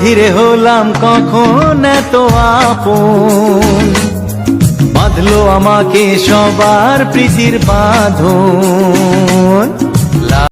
ধীরে হলাম কখন এত আপন? বাঁধলো আমাকে সবার প্রীতির বাঁধন।